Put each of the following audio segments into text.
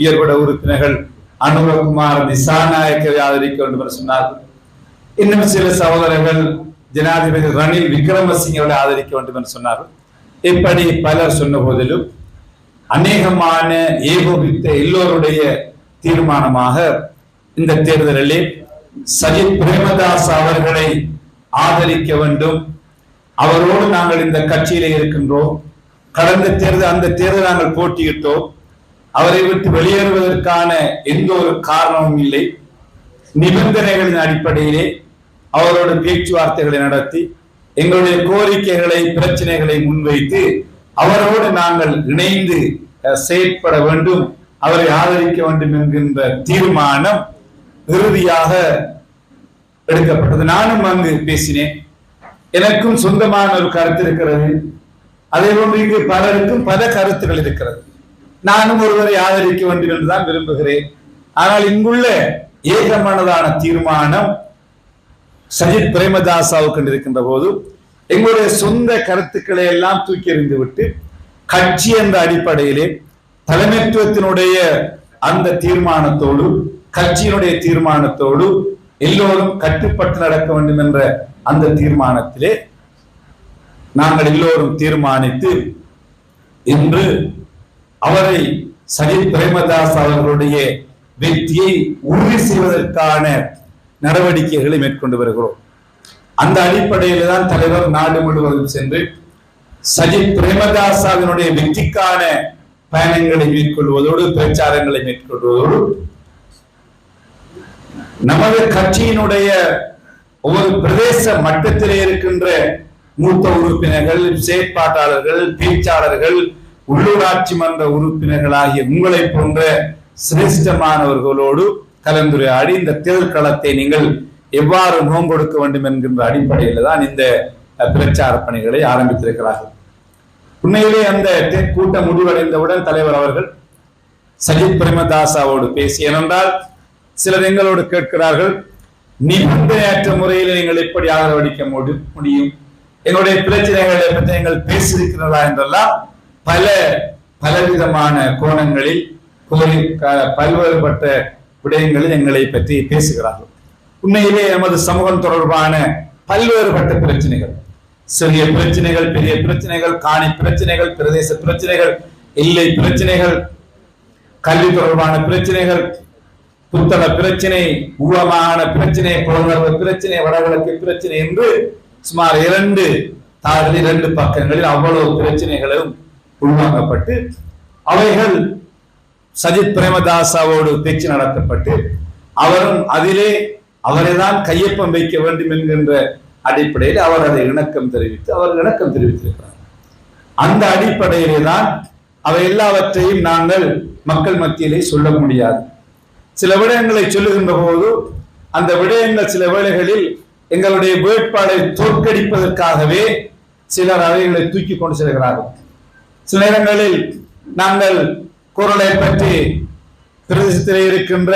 உயர்பட உறுப்பினர்கள் அனுரகுமார் திசாநாயக்கரை ஆதரிக்க வேண்டும் என்று சொன்னார். இன்னும் சில சகோதரர்கள் ஜனாதிபதி ரணில் விக்ரமசிங்கரை ஆதரிக்க வேண்டும் என்று சொன்னார்கள் இப்படி பலர் சொன்ன போதிலும் அநேகமான ஏகோபித்த எல்லோருடைய தீர்மானமாக இந்த தேர்தலிலே சஜித் பிரேமதாஸ் அவர்களை ஆதரிக்க வேண்டும். அவரோடு நாங்கள் இந்த கட்சியிலே இருக்கின்றோம். கடந்த தேர்தல் அந்த தேர்தல் நாங்கள் போட்டியிட்டோம். அவரை விட்டு வெளியேறுவதற்கான எந்த ஒரு காரணமும் இல்லை. நிபந்தனைகளின் அடிப்படையிலே அவரோட பேச்சுவார்த்தைகளை நடத்தி எங்களுடைய கோரிக்கைகளை பிரச்சனைகளை முன்வைத்து அவரோடு நாங்கள் இணைந்து செயற்பட வேண்டும் அவரை ஆதரிக்க வேண்டும் என்கின்ற தீர்மானம் இறுதியாக எடுக்கப்பட்டது. நானும் அங்கு பேசினேன். எனக்கும் சொந்தமான ஒரு கருத்து இருக்கிறது. அதே போன்று இங்கு பலருக்கும் பல கருத்துகள் இருக்கிறது. நானும் ஒருவரை ஆதரிக்க வேண்டும் என்றுதான் விரும்புகிறேன். ஆனால் இங்குள்ள ஏகமனதான தீர்மானம் சஜித் பிரேமதாசாவுக்கு இருக்கின்ற போது எங்களுடைய சொந்த கருத்துக்களை எல்லாம் தூக்கி எறிந்து விட்டு கட்சி என்ற அடிப்படையிலே தலைமைத்துவத்தினுடைய அந்த தீர்மானத்தோடு கட்சியினுடைய தீர்மானத்தோடு எல்லோரும் கட்டுப்பட்டு நடக்க வேண்டும் என்ற அந்த தீர்மானத்திலே நாங்கள் எல்லோரும் தீர்மானித்து இன்று அவரை சஜித் பிரேமதாஸ் அவர்களுடைய வெற்றியை உறுதி செய்வதற்கான நடவடிக்கைகளை மேற்கொண்டு வருகிறோம். அந்த அடிப்படையில் தான் தலைவர் நாடு முழுவதும் சென்று சஜித் பிரேமதாசாவினுடைய வெற்றிக்கான பயணங்களை மேற்கொள்வதோடு பிரச்சாரங்களை மேற்கொள்வதோடு நமது கட்சியினுடைய ஒவ்வொரு பிரதேச மட்டத்திலே இருக்கின்ற மூத்த உறுப்பினர்கள் செயற்பாட்டாளர்கள் பேச்சாளர்கள் உள்ளூராட்சி மன்ற உறுப்பினர்களாகிய உங்களை போன்ற சிரேஷ்டமானவர்களோடு கலந்துரையாடி இந்த தேர்தல் களத்தை நீங்கள் எவ்வாறு நோங்கொடுக்க வேண்டும் என்கின்ற அடிப்படையில் தான் இந்த பிரச்சார பணிகளை ஆரம்பித்திருக்கிறார்கள். உண்மையிலே அந்த கூட்டம் முடிவடைந்தவுடன் தலைவர் அவர்கள் சஜித் பிரேமதாசாவோடு பேசி ஏனென்றால் சிலர் எங்களோடு கேட்கிறார்கள் நிபந்தனையற்ற முறையில் நீங்கள் எப்படி ஆதரவளிக்க முடியும்? எங்களுடைய பிரச்சனைகளை பற்றி நீங்கள் பேசியிருக்கிறதா என்றெல்லாம் பல பலவிதமான கோணங்களில் கோரி பல்வேறுபட்ட விடயங்களில் எங்களை பற்றி பேசுகிறார்கள். உண்மையிலே எமது சமூகம் தொடர்பான பல்வேறுபட்ட பிரச்சனைகள் சிறிய பிரச்சனைகள் பெரிய பிரச்சனைகள் காணி பிரச்சனைகள் பிரதேச பிரச்சனைகள் எல்லை பிரச்சனைகள் கல்வி தொடர்பான பிரச்சனைகள் புத்தக பிரச்சனை ஊழமான பிரச்சனை குழந்தை பிரச்சனை வடகிழக்கு பிரச்சனை என்று சுமார் இரண்டு தாள்கள் இரண்டு பக்கங்களில் அவ்வளவு பிரச்சனைகளும் உள்வாங்கப்பட்டு அவைகள் சஜித் பிரேமதாசாவோடு பேச்சு நடத்தப்பட்டு அவரும் அதிலே அவரை தான் கையொப்பம் வைக்க வேண்டும் என்கின்ற அடிப்படையில் அவர் அதை இணக்கம் தெரிவித்து அவர் இணக்கம் தெரிவித்திருக்கிறார். அந்த அடிப்படையிலே தான் அவை எல்லாவற்றையும் நாங்கள் மக்கள் மத்தியிலே சொல்ல முடியாது. சில விடயங்களை சொல்லுகின்ற போது அந்த விடயங்கள் சில வேளைகளில் எங்களுடைய வேட்பாளரை தோற்கடிப்பதற்காகவே சிலர் அவைகளை தூக்கி கொண்டு செல்கிறார்கள். சில நேரங்களில் நாங்கள் குரலை பற்றி பிரதேசத்தில் இருக்கின்ற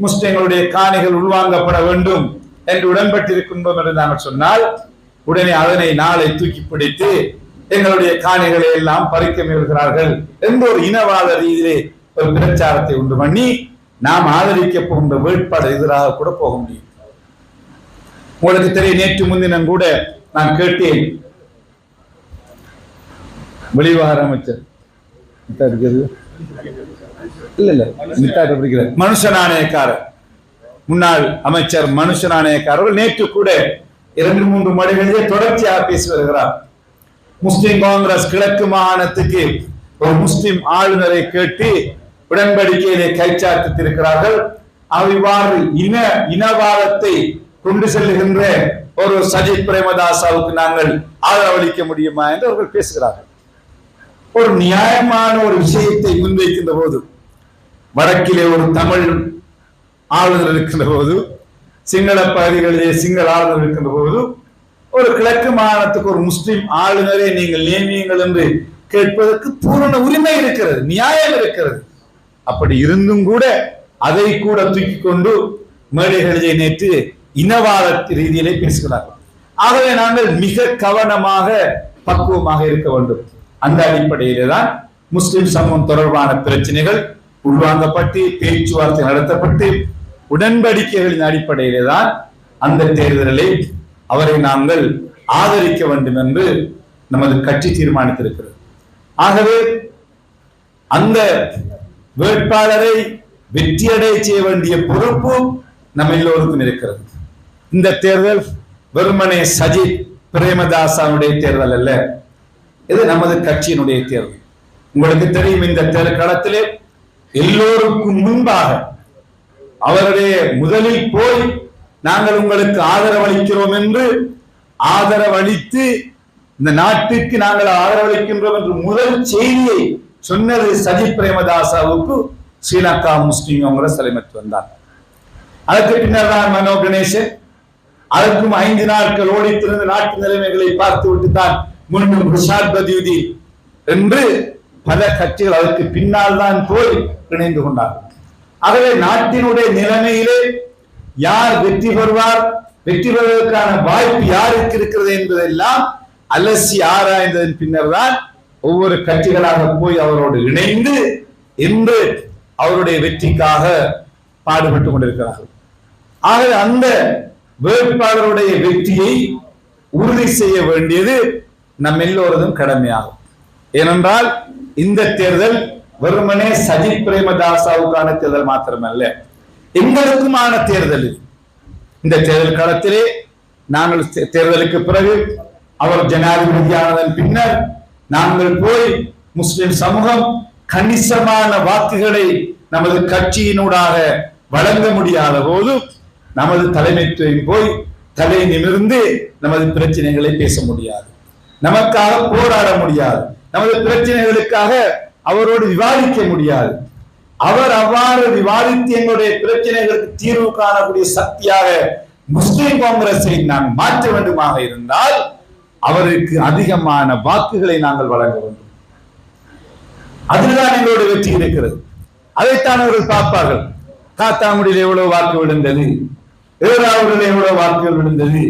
முஸ்லிம்களுடைய காணிகள் உள்வாங்கப்பட வேண்டும் என்று உடன்பட்டிருக்கின்றோம் என்று நாங்கள் சொன்னால் உடனே அதனை நாளை தூக்கி பிடித்து எங்களுடைய காணிகளை எல்லாம் பறிக்க முயல்கிறார்கள் என்ற ஒரு இனவாத ரீதியிலே ஒரு பிரச்சாரத்தை உண்டு பண்ணி நாம் ஆதரிக்க போகின்ற வேட்பாளர் எதிராக கூட போக முடியும். உங்களுக்கு தெரியும் நேற்று முன்தினம் கூட நான் கேட்டேன் வெளிவார அமைச்சர் இருக்கிறது? இல்ல இல்ல. மித்தாட்ட பிடிக்கிறார். மனுஷ நாணயக்காரர் முன்னாள் அமைச்சர் மனுஷனானயக்காரர்கள் நேற்று கூட இரண்டு மூன்று மணிகளிலே தொடர்ச்சியாக பேசி வருகிறார். முஸ்லிம் காங்கிரஸ் கிழக்கு மாகாணத்துக்கு ஒரு முஸ்லிம் ஆளுநரை கேட்டு உடன்படிக்கையிலே கைச்சாத்திருக்கிறார்கள் அவர் இவ்வாறு இன இனவாதத்தை கொண்டு செல்லுகின்ற ஒரு சஜித் பிரேமதாசாவுக்கு நாங்கள் ஆதரவளிக்க முடியுமா என்று அவர்கள் பேசுகிறார்கள். ஒரு நியாயமான ஒரு விஷயத்தை முன்வைக்கின்ற போது வடக்கிலே ஒரு தமிழ் ஆளுநர் இருக்கின்ற போது சிங்கள பகுதிகளிலே சிங்கள ஆளுநர் இருக்கின்ற போது ஒரு கிழக்கு மாகாணத்துக்கு ஒரு முஸ்லிம் ஆளுநரை நீங்கள் நியமியுங்கள் என்று கேட்பதற்கு பூரண உரிமை இருக்கிறது நியாயம் இருக்கிறது. அப்படி இருந்தும் கூட அதை கூட தூக்கி கொண்டு மேடைகளிலே நேற்று இனவாத ரீதியிலே பேசுகிறார்கள். ஆகவே நாங்கள் மிக கவனமாக பக்குவமாக இருக்க வேண்டும். அந்த அடிப்படையிலே தான் முஸ்லிம் சமூகம் தொடர்பான பிரச்சனைகள் உள்வாங்கப்பட்டு பேச்சுவார்த்தை நடத்தப்பட்டு உடன்படிக்கைகளின் அடிப்படையிலே தான் அந்த தேர்தலில் அவரை நாங்கள் ஆதரிக்க வேண்டும் என்று நமது கட்சி தீர்மானித்திருக்கிறது. ஆகவே அந்த வேட்பாளரை வெற்றியடைய செய்ய வேண்டிய பொறுப்பு நம்ம எல்லோருக்கும் இருக்கிறது. இந்த தேர்தல் வெறுமனே சஜித் பிரேமதாசாவுடைய தேர்தல் அல்ல. இது நமது கட்சியினுடைய தேர்தல் உங்களுக்கு தெரியும் இந்த தேர்தல் களத்திலே எல்லோருக்கும் முன்பாக அவருடைய முதலில் போய் நாங்கள் உங்களுக்கு ஆதரவளிக்கிறோம் என்று ஆதரவளித்து இந்த நாட்டுக்கு நாங்கள் ஆதரவளிக்கின்றோம் என்று முதல் செய்தியை சொன்னது சஜித் பிரேமதாசாவுக்கு ஸ்ரீலங்கா முஸ்லீம் காங்கிரஸ் தலைமைத்து வந்தார். அதற்கு பின்னர் தான் மனோ கணேசன் அதற்கும் ஐந்து நாட்கள் ஓடித்திருந்த நாட்டு நிலைமைகளை பார்த்து விட்டு தான் முன்னும் ரிஷாத் பதியுதி என்று பல கட்சிகள் அதற்கு பின்னால் தான் போய் இணைந்து கொண்டார். ஆகவே நாட்டினுடைய நிலைமையிலே யார் வெற்றி பெறுவார் வெற்றி பெறுவதற்கான வாய்ப்பு யாருக்கு இருக்கிறது என்பதெல்லாம் அலசி ஆராய்ந்ததன் பின்னர் தான் ஒவ்வொரு கட்சிகளாக போய் அவரோடு இணைந்து இன்று அவருடைய வெற்றிக்காக பாடுபட்டுக் கொண்டிருக்கிறார்கள். ஆகவே அந்த வேட்பாளருடைய வெற்றியை உறுதி செய்ய வேண்டியது நம் எல்லோரதும் கடமையாகும். ஏனென்றால் இந்த தேர்தல் வெறுமனே சஜித் பிரேமதாசாவுக்கான தேர்தல் மாத்திரமல்ல. எங்களுக்குமான தேர்தல் இது. இந்த தேர்தல் காலத்திலே நாங்கள் தேர்தலுக்கு பிறகு அவர் ஜனாதிபதியானதன் பின்னர் நாங்கள் போய் முஸ்லிம் சமூகம் கணிசமான வாக்குகளை நமது கட்சியினூடாக வழங்க முடியாத போது நமது தலைமைத்துவம் போய் தலை நிமிர்ந்து நமது பிரச்சனைகளை பேச முடியாது. நமக்காக போராட முடியாது. நமது பிரச்சனைகளுக்காக அவரோடு விவாதிக்க முடியாது. அவர் அவ்வாறு விவாதித்து எங்களுடைய பிரச்சனைகளுக்கு தீர்வு காணக்கூடிய சக்தியாக முஸ்லிம் காங்கிரஸை நாம் மாற்ற வேண்டுமாக இருந்தால் அவருக்கு அதிகமான வாக்குகளை நாங்கள் வழங்க வேண்டும். அதுதான் எங்களுடைய வெற்றி இருக்கிறது. அதைத்தான் அவர்கள் பார்ப்பார்கள். காத்தாங்குடியில் எவ்வளவு வாக்கு விழுந்தது? ஏறாவூரில் எவ்வளவு வாக்குகள் விழுந்தது?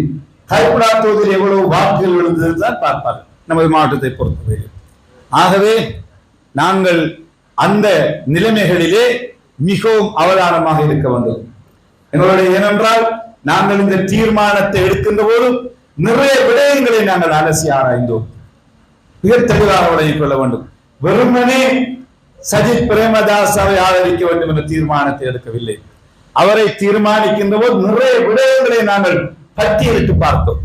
கைப்புடா தொகுதியில் எவ்வளவு வாக்குகள் விழுந்தது தான் பார்ப்பார்கள். நமது மாவட்டத்தை பொறுத்தவரை ஆகவே நாங்கள் அந்த நிலைமைகளிலே மிகவும் அவதானமாக இருக்க வேண்டும். எங்களுடைய ஏனென்றால் நாங்கள் இந்த தீர்மானத்தை எடுக்கின்ற போது நிறைய விடயங்களை நாங்கள் அலசி ஆராய்ந்தோம். மிக தெளிவாக விளங்கிக் கொள்ள வேண்டும். வெறுமனே சஜித் பிரேமதாசாவை ஆதரிக்க வேண்டும் என்ற தீர்மானத்தை எடுக்கவில்லை. அவரை தீர்மானிக்கின்ற போது நிறைய விடயங்களை நாங்கள் பட்டியலிட்டு பார்த்தோம்.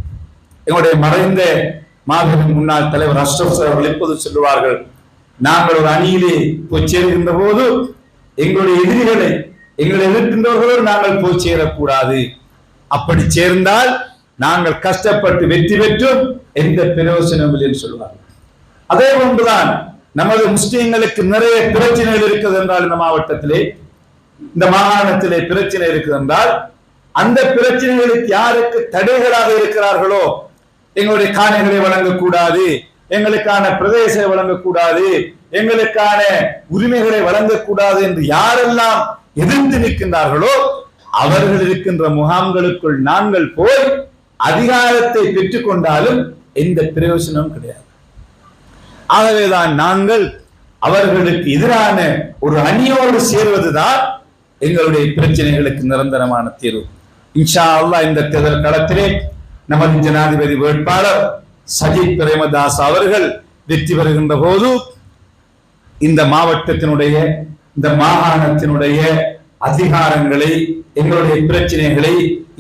எங்களுடைய மறைந்த மாபெரும் முன்னாள் தலைவர் அஷ்ரப் சார் அவர்கள் எப்போது சொல்லுவார்கள் நாங்கள் ஒரு அணியிலே போய் சேர்கின்ற போது எங்களுடைய எதிரிகளை எங்களை எதிர்க்கின்றவர்களோடு நாங்கள் போய் சேரக்கூடாது. அப்படி சேர்ந்தால் நாங்கள் கஷ்டப்பட்டு வெற்றி பெற்றும் எந்த பிரயோசனமும் இல்லை என்று சொல்வார்கள் அதே போன்றுதான் நமது முஸ்லிம்களுக்கு நிறைய பிரச்சனைகள் இருக்குது என்றால் இந்த மாவட்டத்திலே இந்த மாகாணத்திலே பிரச்சனை இருக்குது என்றால் அந்த பிரச்சனைகளுக்கு யாருக்கு தடைகளாக இருக்கிறார்களோ எங்களுடைய காணிகளை வழங்கக்கூடாது எங்களுக்கான பிரதேசத்தை வழங்கக்கூடாது எங்களுக்கான உரிமைகளை வழங்கக்கூடாது என்று யாரெல்லாம் எதிர்த்து நிற்கின்றார்களோ அவர்கள் இருக்கின்ற முகாம்களுக்குள் நாங்கள் போய் அதிகாரத்தை பெற்றுக் கொண்டாலும் எந்த பிரயோஜனமும் கிடையாது. ஆகவேதான் நாங்கள் அவர்களுக்கு எதிரான ஒரு அணியோடு சேர்வதுதான் எங்களுடைய பிரச்சனைகளுக்கு நிரந்தரமான தீர்வு. இன்ஷா அல்லாஹ் இந்த தேர்தல் களத்திலே நமது ஜனாதிபதி வேட்பாளர் சஜித் பிரேமதாஸ் அவர்கள் வெற்றி பெறுகின்ற போது இந்த மாவட்டத்தினுடைய இந்த மாகாணத்தினுடைய அதிகாரங்களை எங்களுடைய பிரச்சனைகளை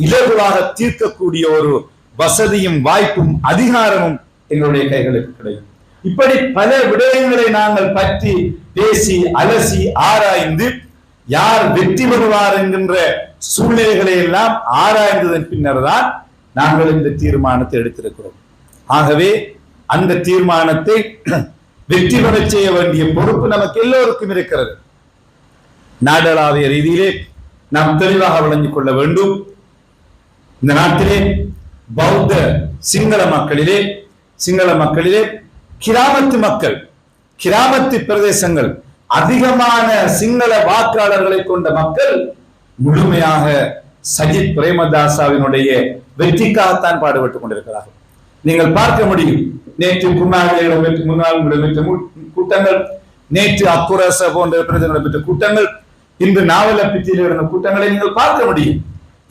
இலகுவாக தீர்க்கக்கூடிய ஒரு வசதியும் வாய்ப்பும் அதிகாரமும் எங்களுடைய கைகளுக்கு கிடைக்கும். இப்படி பல விடயங்களை நாங்கள் பற்றி பேசி அலசி ஆராய்ந்து யார் வெற்றி பெறுவார் என்கின்ற சூழ்நிலைகளை எல்லாம் ஆராய்ந்ததன் பின்னர் தான் நாங்கள் இந்த தீர்மானத்தை எடுத்திருக்கிறோம். ஆகவே அந்த தீர்மானத்தை வெற்றி பெற செய்ய வேண்டிய பொறுப்பு நமக்கு எல்லோருக்கும் இருக்கிறது. நாடளாவிய ரீதியிலே நாம் தெளிவாக விளங்கிக் கொள்ள வேண்டும். இந்த நாட்டிலே பௌத்த சிங்கள மக்களிலே சிங்கள மக்களிலே கிராமத்து மக்கள் கிராமத்து பிரதேசங்கள் அதிகமான சிங்கள வாக்காளர்களை கொண்ட மக்கள் முழுமையாக சஜித் பிரேமதாசாவினுடைய வெற்றிக்காகத்தான் பாடுபட்டுக் கொண்டிருக்கிறார்கள். நீங்கள் பார்க்க முடியும் நேற்று முன்னாள் இடம்பெற்ற முன்னாள் இடம்பெற்ற கூட்டங்கள் நேற்று அக்குரச போன்ற பிரதமர் பெற்ற கூட்டங்கள் இன்று நாவலப்பிட்டியில் இருந்த கூட்டங்களை நீங்கள் பார்க்க முடியும்.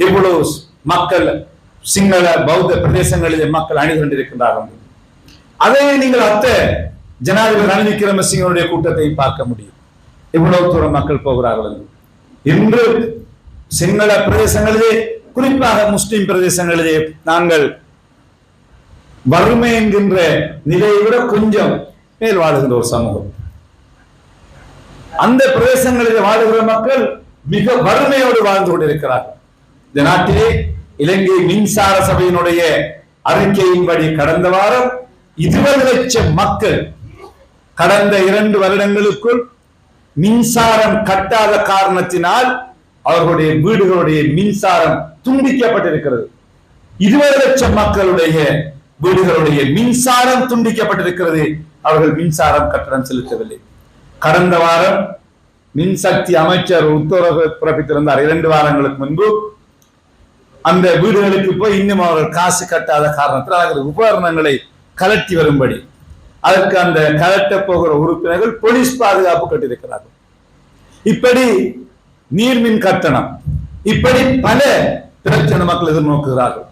எவ்வளவு மக்கள் சிங்கள பௌத்த பிரதேசங்களிலே மக்கள் அணிதிரண்டிருக்கின்றார்கள் அதே நீங்கள் அத்த ஜனாதிபதி ரணில் விக்ரமசிங்கனுடைய கூட்டத்தை பார்க்க முடியும். எவ்வளவு தூரம் மக்கள் போகிறார்கள் என்று. இன்று சிங்கள பிரதேசங்களிலே குறிப்பாக முஸ்லிம் பிரதேசங்களிலே நாங்கள் வறுமை என்கின்ற நிலையை விட கொஞ்சம் மேல் வாழுகின்ற ஒரு சமூகம். அந்த பிரதேசங்களில் வாழுகிற மக்கள் மிக வறுமையோடு வாழ்ந்து கொண்டிருக்கிறார்கள். இந்த நாட்டிலே இலங்கை மின்சார சபையினுடைய அறிக்கையின்படி கடந்த வாரம் இருபது லட்சம் மக்கள் கடந்த இரண்டு வருடங்களுக்குள் மின்சாரம் கட்டாத காரணத்தினால் அவர்களுடைய வீடுகளுடைய மின்சாரம் துண்டிக்கப்பட்டிருக்கிறது. இருபது லட்சம் மக்களுடைய வீடுகளுடைய மின்சாரம் துண்டிக்கப்பட்டிருக்கிறது. அவர்கள் மின்சாரம் கட்டணம் செலுத்தவில்லை. கடந்த வாரம் மின்சக்தி அமைச்சர் உத்தரவு பிறப்பித்திருந்தார். இரண்டு வாரங்களுக்கு முன்பு. அந்த வீடுகளுக்கு போய் இன்னும் அவர்கள் காசு கட்டாத காரணத்தில் அவர்கள் உபகரணங்களை கலட்டி வரும்படி. அதற்கு அந்த கலட்ட போகிற உறுப்பினர்கள் போலீஸ் பாதுகாப்பு கட்டியிருக்கிறார்கள் இப்படி நீர்மின் கட்டணம். இப்படி பல பிரச்சனை மக்கள் எதிர்நோக்குகிறார்கள்.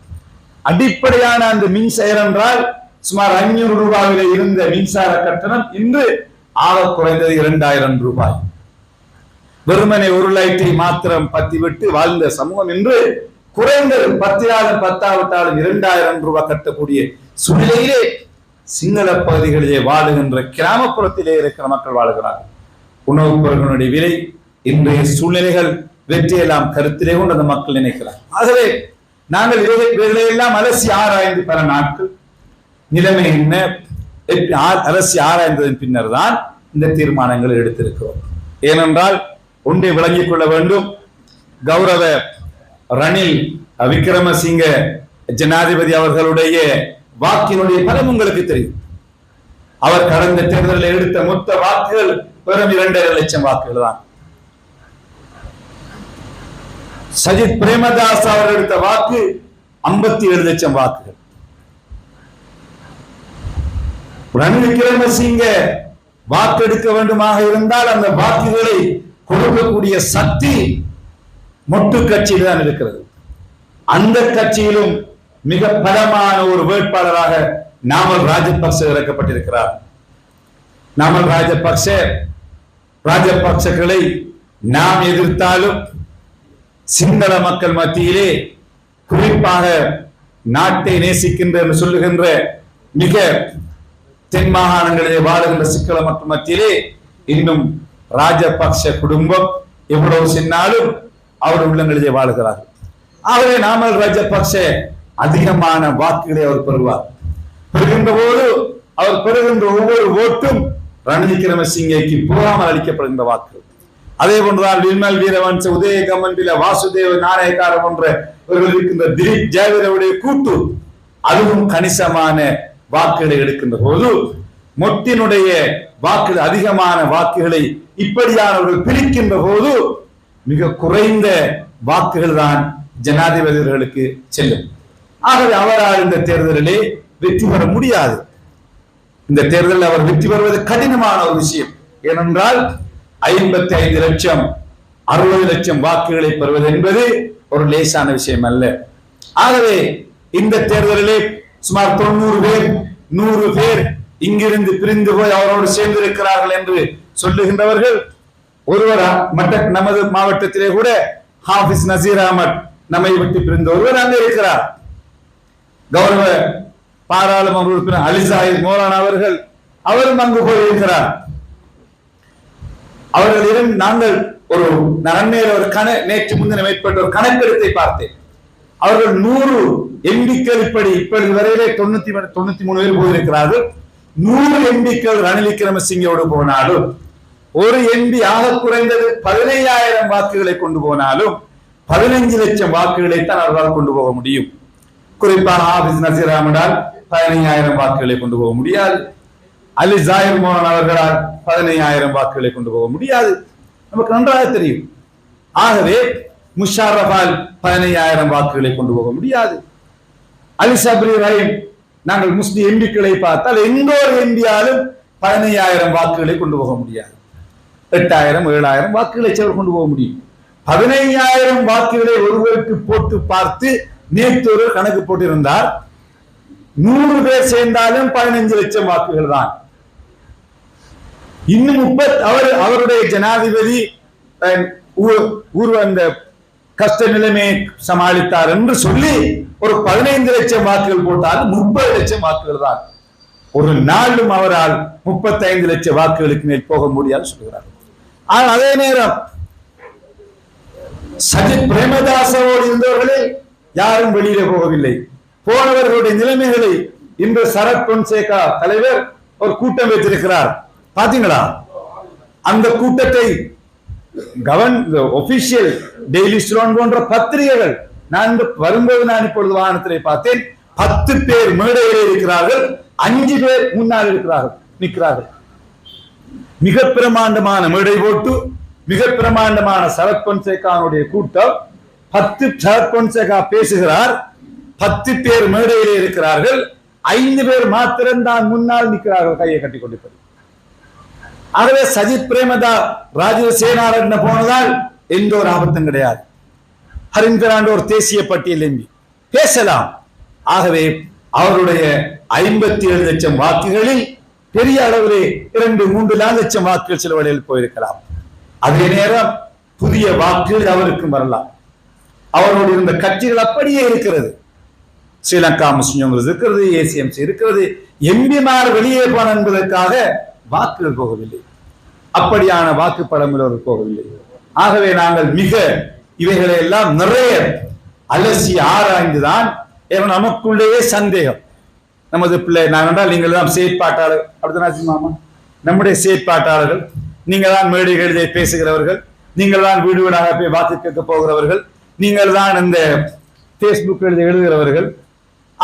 அடிப்படையான அந்த மின் என்றால் சுமார் ஐநூறு ரூபாயில இருந்த மின்சார கட்டணம் இன்று ஆக குறைந்தது இரண்டாயிரம் ரூபாய். வெறுமனை ஒரு லைட்டை மாத்திரம் பத்தி விட்டு வாழ்ந்த சமூகம் இன்று குறைந்தது பத்தினாலும் பத்தாவிட்டாலும் இரண்டாயிரம் ரூபாய் கட்டக்கூடிய சூழ்நிலையிலே சிங்கள பகுதிகளிலே வாழுகின்ற கிராமப்புறத்திலே இருக்கிற மக்கள் வாழுகிறார்கள். உணவுப் பொருட்களுடைய விலை இன்றைய சூழ்நிலைகள் வெற்றியெல்லாம் கருத்திலே கொண்டு அந்த மக்கள் நினைக்கிறார். ஆகவே நாங்கள் இவை- இவைகளையெல்லாம் அலசி ஆராய்ந்து பல நாட்கள். நிலைமை என்ன? எப்படி அலசி ஆராய்ந்ததன் பின்னர் தான் இந்த தீர்மானங்களை எடுத்திருக்கிறோம். ஏனென்றால் ஒன்றை விளங்கிக் கொள்ள வேண்டும். கௌரவ ரணில் விக்ரமசிங்க ஜனாதிபதி அவர்களுடைய வாக்கினுடைய பலம் உங்களுக்கு தெரியும். அவர் கடந்த தேர்தலில் எடுத்த மொத்த வாக்குகள் வெறும் இரண்டரை லட்சம் வாக்குகள் தான். சஜித் பிரேமதாஸ் அவர் எடுத்த வாக்கு ஐம்பத்தி ஏழு லட்சம் வாக்குகள் ரணில் விக்ரமசிங்க வாக்கெடுக்க வேண்டுமாக இருந்தால் அந்த வாக்குகளை கொடுக்கக்கூடிய சக்தி மொட்டு கட்சியில் தான் இருக்கிறது. அந்த கட்சியிலும் மிக பலமான ஒரு வேட்பாளராக நாமல் ராஜபக்ச இறக்கப்பட்டிருக்கிறார். நாமல் ராஜபக்ச ராஜபக்சகளை நாம் எதிர்த்தாலும் சிங்கள மக்கள் மத்தியிலே குறிப்பாக நாட்டை நேசிக்கின்ற என்று சொல்லுகின்ற மிக தென் மாகாணங்களிலே வாழுகின்ற சிங்கள மக்கள் மத்தியிலே இன்னும் ராஜபக்ஷ குடும்பம் எவ்வளவு சின்னாலும் அவர் உள்ளங்களிலே வாழுகிறார்கள். ஆகவே நாமல் ராஜபக்ஷ அதிகமான வாக்குகளை அவர் பெறுவார். பெறுகின்ற போது அவர் பெறுகின்ற ஒவ்வொரு ஓட்டும் ரணில் விக்ரமசிங்கைக்கு போகாமல் அளிக்கப்படுகின்ற வாக்கு. அதே போன்றுதான் விமல் வீரவன்ச உதயகமண்டில வாசுதேவ நாணயக்கார போன்ற இவர்கள் இருக்கின்ற திலீப் ஜாவிரவுடைய கூட்டு அதுவும் கணிசமான வாக்குகளை எடுக்கின்ற போது மொட்டினுடைய வாக்குகள் அதிகமான வாக்குகளை இப்படியானவர்கள் பிரிக்கின்ற போது மிக குறைந்த வாக்குகள் தான் ஜனாதிபதிகளுக்கு செல்லும். ஆகவே அவரால் இந்த தேர்தலிலே வெற்றி பெற முடியாது. இந்த தேர்தலில் அவர் வெற்றி பெறுவது கடினமான ஒரு விஷயம். ஏனென்றால் ஐம்பத்தி ஐந்து லட்சம் அறுபது லட்சம் வாக்குகளை பெறுவது என்பது ஒரு லேசான விஷயம் அல்ல. ஆகவே இந்த தேர்தலிலே சுமார் தொண்ணூறு பேர் நூறு பேர் இங்கிருந்து பிரிந்து போய் அவரோடு சேர்ந்திருக்கிறார்கள் என்று சொல்லுகின்றவர்கள் ஒருவர் மட்ட நமது மாவட்டத்திலே கூட ஹாபிஸ் நசீர் அகமத் நம்மை விட்டு பிரிந்த ஒருவர் அங்கே இருக்கிறார். கௌரவ பாராளுமன்ற உறுப்பினர் அலிசாஹித் மோலான் அவர்கள் அவரும் அங்கு போயிருக்கிறார். அவர்கள் நாங்கள் ஒரு நன்மையில ஒரு கண நேற்று முன்தினம் ஏற்பட்ட ஒரு கணக்கெடுத்தை பார்த்தேன். அவர்கள் நூறு எம்பிக்கள் இப்படி இப்படி வரையிலே தொண்ணூத்தி தொண்ணூத்தி மூணு பேர் போயிருக்கிறார்கள். நூறு எம்பிக்கள் ரணில் விக்ரமசிங்கோடு போனாலும் ஒரு எம்பி ஆக குறைந்தது பதினையாயிரம் வாக்குகளை கொண்டு போனாலும் பதினைஞ்சு லட்சம் வாக்குகளை தான் அவர்களால் கொண்டு போக முடியும். குறிப்பாக ஆபிஸ் நசீராமனால் பதினைஞ்சாயிரம் பதினையாயிரம் வாக்குகளை கொண்டு போக முடியாது. அலி ஜாயிர் மோகன் அவர்களால் பதினையாயிரம் வாக்குகளை கொண்டு போக முடியாது. நமக்கு நன்றாக தெரியும். ஆகவே முஷாரஃபால் பதினையாயிரம் வாக்குகளை கொண்டு போக முடியாது. அலி சப்ரி ரஹீம் நாங்கள் முஸ்லிம் எம்பிக்களை பார்த்தால் எந்த ஒரு எம்பியாலும் பதினையாயிரம் வாக்குகளை கொண்டு போக முடியாது. எட்டாயிரம் ஏழாயிரம் வாக்குகளை செவர் கொண்டு போக முடியும். பதினையாயிரம் வாக்குகளை ஒருவருக்கு போட்டு பார்த்து நேற்று ஒரு கணக்கு போட்டிருந்தார். நூறு பேர் சேர்ந்தாலும் பதினைஞ்சு லட்சம் வாக்குகள் தான். இன்னும் முப்பத் அவர் அவருடைய ஜனாதிபதி அந்த கஷ்ட நிலைமையை சமாளித்தார் என்று சொல்லி ஒரு பதினைந்து லட்சம் வாக்குகள் போட்டால் முப்பது லட்சம் வாக்குகள் தான். ஒரு நாளும் அவரால் முப்பத்தைந்து லட்சம் வாக்குகளுக்கு மேல் போக முடியாது சொல்கிறார் ஆனால் அதே நேரம் சஜித் பிரேமதாசோடு இருந்தவர்களே யாரும் வெளியிலே போகவில்லை. போனவர்களுடைய நிலைமைகளை இன்று சரத் பொன்சேகா தலைவர் ஒரு கூட்டம் வைத்திருக்கிறார். பாத்தீங்களா? அந்த கூட்டத்தை கவர்ன் ஒபிஷியல் டெய்லி ஸ்டோன் போன்ற பத்திரிகைகள் நான் வரும்போது நான் இப்பொழுது வாகனத்திலே பார்த்தேன் பத்து பேர் மேடையில் இருக்கிறார்கள் அஞ்சு பேர் முன்னால் இருக்கிறார்கள் நிற்கிறார்கள். மிக பிரமாண்டமான மேடை போட்டு மிக பிரமாண்டமான சரத் பொன்சேகானுடைய கூட்டம் பத்து சரத் பொன்சேகா பேசுகிறார் பத்து பேர் மேடையிலே இருக்கிறார்கள் ஐந்து பேர் மாத்திரம்தான் முன்னால் நிற்கிறார்கள் கையை கட்டி கொண்டிருப்பது. ஆகவே சஜித் பிரேமதா ராஜீவ் சேனாரட்ன போனதால் எந்த ஒரு ஆபத்தும் கிடையாது. ஹரிந்திராண்ட ஒரு தேசிய பட்டியல் எம்பி. பேசலாம். ஆகவே அவருடைய ஐம்பத்தி ஏழு லட்சம் வாக்குகளில் பெரிய அளவிலே இரண்டு மூன்று நாலு லட்சம் வாக்குகள் சில வழியில் போயிருக்கலாம். அதே நேரம் புதிய வாக்குகள் அவருக்கும் வரலாம். அவரோடு இருந்த கட்சிகள் அப்படியே இருக்கிறது. ஸ்ரீலங்கா முஸ்லிம் இருக்கிறது ஏசிஎம்சி இருக்கிறது எம்பிமார் வெளியே போன என்பதற்காக வாக்குகள் போகவில்லை. அப்படியான வாக்குப்படங்கள் அவர் போகவில்லை. ஆகவே நாங்கள் மிக இவைகளை எல்லாம் நிறைய அலசி ஆராய்ந்துதான் நமக்குள்ளேயே சந்தேகம். நமது பிள்ளை நான் என்றால் நீங்கள் தான் செயற்பாட்டாளர். அப்படித்தான் மாமா? நம்முடைய செயற்பாட்டாளர்கள். நீங்கள் தான் மேடைகளிலே பேசுகிறவர்கள். நீங்கள் தான் வீடு வீடாக போய் வாக்கு கேட்க போகிறவர்கள். நீங்கள் தான் இந்த பேஸ்புக் எழுதி எழுதுகிறவர்கள்.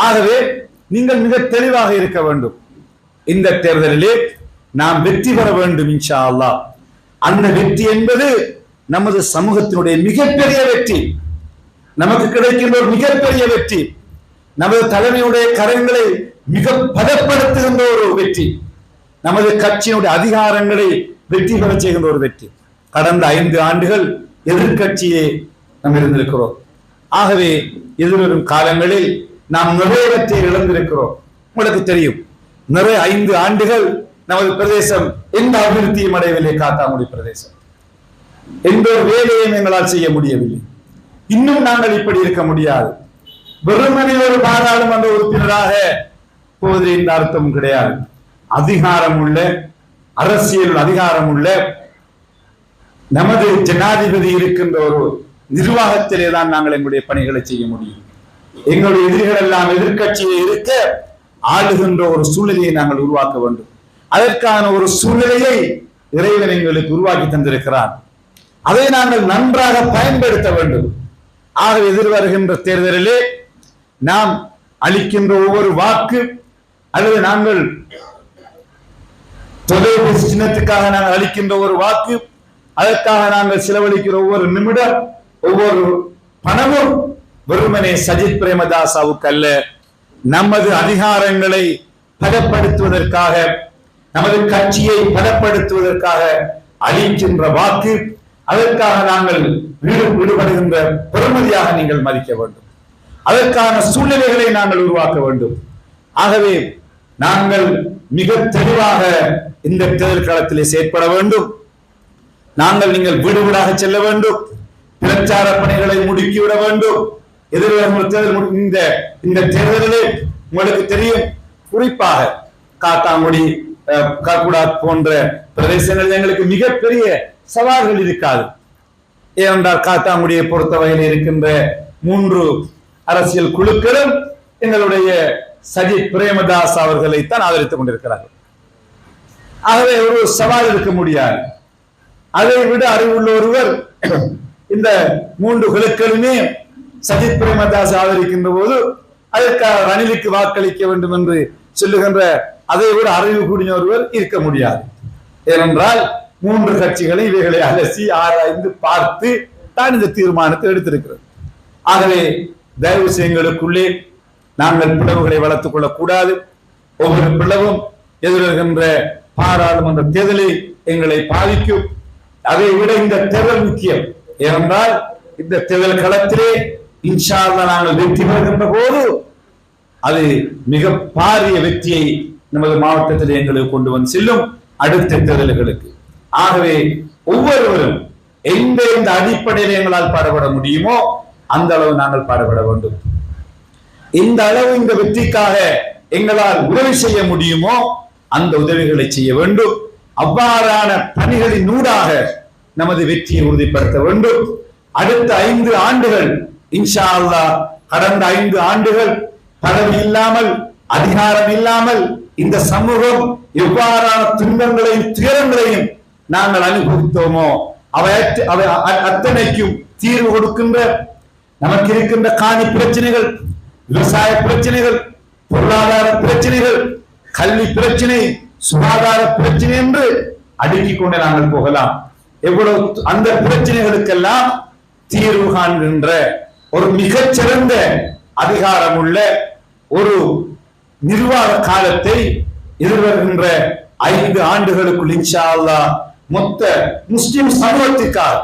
ஆகவே நீங்கள் மிக தெளிவாக இருக்க வேண்டும். இந்த தேர்தலிலே நாம் வெற்றி பெற வேண்டும் இன்ஷா அல்லா அந்த வெற்றி என்பது நமது சமூகத்தினுடைய மிகப்பெரிய வெற்றி. நமக்கு கிடைக்கின்ற ஒரு மிகப்பெரிய வெற்றி. நமது தலைமையுடைய கரங்களை மிக பதப்படுத்துகின்ற ஒரு வெற்றி. நமது கட்சியினுடைய அதிகாரங்களை வெற்றி பெற செய்கின்ற ஒரு வெற்றி. கடந்த ஐந்து ஆண்டுகள் எதிர்கட்சியே நாம் இருந்திருக்கிறோம். ஆகவே எதிர்வரும் காலங்களில் நாம் நிறையவற்றை இழந்திருக்கிறோம். உங்களுக்கு தெரியும். நிறைய ஐந்து ஆண்டுகள் நமது பிரதேசம் எந்த அபிவிருத்தியும் அடையவில்லை காத்தாங்குடி பிரதேசம். எந்த ஒரு வேலையும் எங்களால் செய்ய முடியவில்லை. இன்னும் நாங்கள் இப்படி இருக்க முடியாது. வெறுமனே ஒரு பாராளுமன்ற உறுப்பினராக போவதில் என்ற அர்த்தம் கிடையாது. அதிகாரம் உள்ள அரசியல் அதிகாரம் உள்ள நமது ஜனாதிபதி இருக்கின்ற ஒரு நிர்வாகத்திலே தான் நாங்கள் எங்களுடைய பணிகளை செய்ய முடியும். எங்களுடைய எதிரிகள் எல்லாம் எதிர்க்கட்சியை இருக்க ஆளுகின்ற ஒரு சூழ்நிலையை நாங்கள் உருவாக்க வேண்டும். அதற்கான ஒரு சூழ்நிலையை இறைவன் எங்களுக்கு உருவாக்கி தந்திருக்கிறான் அதை நாங்கள் நன்றாக பயன்படுத்த வேண்டும். ஆக எதிர்வருகின்ற தேர்தலிலே நாம் அளிக்கின்ற ஒவ்வொரு வாக்கு அல்லது நாங்கள் தொலைபேசி சின்னத்துக்காக நாங்கள் அளிக்கின்ற ஒரு வாக்கு அதற்காக நாங்கள் செலவழிக்கிற ஒவ்வொரு நிமிடம் ஒவ்வொரு பணமும் வெறுமனே சஜித் பிரேமதாசாவுக்கு அல்ல. நமது அதிகாரங்களை பலப்படுத்துவதற்காக நமது கட்சியை பலப்படுத்துவதற்காக அளிக்கின்ற வாக்கு அதற்காக நாங்கள் வீடு விடுபடுகின்ற பெருமதியாக நீங்கள் மதிக்க வேண்டும். அதற்கான சூழ்நிலைகளை நாங்கள் உருவாக்க வேண்டும். ஆகவே நாங்கள் மிக தெளிவாக இந்த தேர்தல் களத்திலே செயற்பட வேண்டும். நாங்கள் நீங்கள் வீடு வீடாக செல்ல வேண்டும். பிரச்சார பணிகளை முடுக்கிவிட வேண்டும். எதிர்வரும் தேர்தல் இந்த இந்த தேர்தலிலே உங்களுக்கு தெரியும். குறிப்பாக காத்தாங்குடி காக்குடா போன்ற பிரதேசங்களில் எங்களுக்கு மிகப்பெரிய சவால்கள் இருக்காது. ஏனென்றால் காத்தாங்குடியை பொறுத்தவரையில் இருக்கின்ற மூன்று அரசியல் குழுக்களும் எங்களுடைய சஜித் பிரேமதாஸ் அவர்களைத்தான் ஆதரித்துக் கொண்டிருக்கிறார்கள். ஆகவே ஒரு சவால் இருக்க முடியாது. அதை விட அறிவுள்ள ஒருவர் இந்த மூன்று குழுக்களுமே சஜித் பிரேமதாஸ் ஆதரிக்கின்ற போது அதற்காக ரணிலுக்கு வாக்களிக்க வேண்டும் என்று சொல்லுகின்ற அதை விட அறிவு கூடிய ஒருவர் இருக்க முடியாது. ஏனென்றால் மூன்று கட்சிகளை இவைகளை அலசி ஆராய்ந்து பார்த்து தான் இந்த தீர்மானத்தை எடுத்திருக்கிறது. ஆகவே தயவு செய்யுங்களுக்குள்ளே நாங்கள் பிளவுகளை வளர்த்துக் கொள்ளக்கூடாது. ஒவ்வொரு பிளவும் எதிர்கின்ற பாராளுமன்ற தேர்தலில் எங்களை பாதிக்கும். அதை விட இந்த தேர்தல் முக்கியம். ஏனென்றால் இந்த தேர்தல் களத்திலே இன்ஷா நாங்கள் வெற்றி பெறுகின்ற போது அது மிக பாரிய வெற்றியை நமது மாவட்டத்தில் எங்களுக்கு கொண்டு வந்து செல்லும் அடுத்த தேர்தல்களுக்கு. ஆகவே ஒவ்வொருவரும் எந்த எந்த அடிப்படையில் எங்களால் பாடுபட முடியுமோ அந்த அளவு நாங்கள் பாடுபட வேண்டும். இந்த அளவு இந்த வெற்றிக்காக எங்களால் உதவி செய்ய முடியுமோ அந்த உதவிகளை செய்ய வேண்டும். அவ்வாறான பணிகளின் ஊடாக நமது வெற்றியை உறுதிப்படுத்த வேண்டும். அடுத்த ஐந்து ஆண்டுகள் இன்ஷா அல்லாஹ் கடந்த ஐந்து ஆண்டுகள் பதவி இல்லாமல் அதிகாரம் இல்லாமல் இந்த சமூகம் எவ்வாறான துன்பங்களையும் துயரங்களையும் நாங்கள் அனுபவித்தோமோ அவை அவை அத்தனைக்கும் தீர்வு கொடுக்கின்ற நமக்கு இருக்கின்ற காணி பிரச்சனைகள் விவசாய பிரச்சனைகள் பொருளாதார பிரச்சனைகள் கல்வி பிரச்சனை சுகாதார பிரச்சனை என்று அடுக்கிக் கொண்டு நாங்கள் போகலாம். எவ்வளவு அந்த பிரச்சனைகளுக்கெல்லாம் தீர்வு காண்கின்ற ஒரு மிகச்சிறந்த அதிகாரமுள்ள ஒரு நிர்வாக காலத்தை எதிர்வருகின்ற ஐந்து ஆண்டுகளுக்குள் இன்ஷா மொத்த முஸ்லிம் சமூகத்திற்காக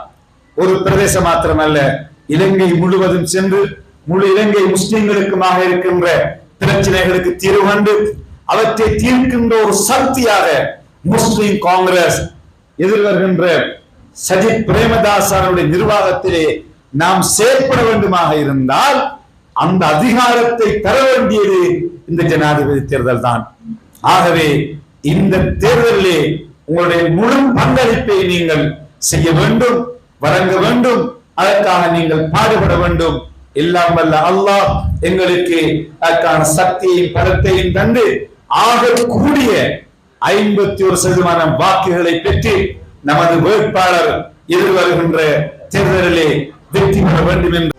ஒரு பிரதேசம் மாத்திரமல்ல இலங்கை முழுவதும் சென்று முழு இலங்கை முஸ்லிம்களுக்குமாக இருக்கின்ற பிரச்சனைகளுக்கு தீர்வு கண்டு அவற்றை தீர்க்கின்ற ஒரு சக்தியாக முஸ்லிம் காங்கிரஸ் எதிர்வருகின்ற சஜித் பிரேமதாசனுடைய நிர்வாகத்திலே நாம் செயற்பட வேண்டுமாக இருந்தால் அந்த அதிகாரத்தை தர வேண்டியது இந்த ஜனாதிபதி தேர்தல் தான் ஆகவே இந்த தேர்தலிலே உங்களுடைய முழு பங்களிப்பை நீங்கள் செய்ய வேண்டும் வழங்க வேண்டும் அதற்காக நீங்கள் பாடுபட வேண்டும். எல்லாம் வல்ல அல்லாஹ் எங்களுக்கு அதற்கான சக்தியையும் பலத்தையும் தந்து ஆக கூடிய ஐம்பத்தி ஒரு சதவீதமான வாக்குகளை பெற்று நமது வேட்பாளர் எதிர்வருகின்ற தேர்தலிலே வெற்றி பெற வேண்டும் என்று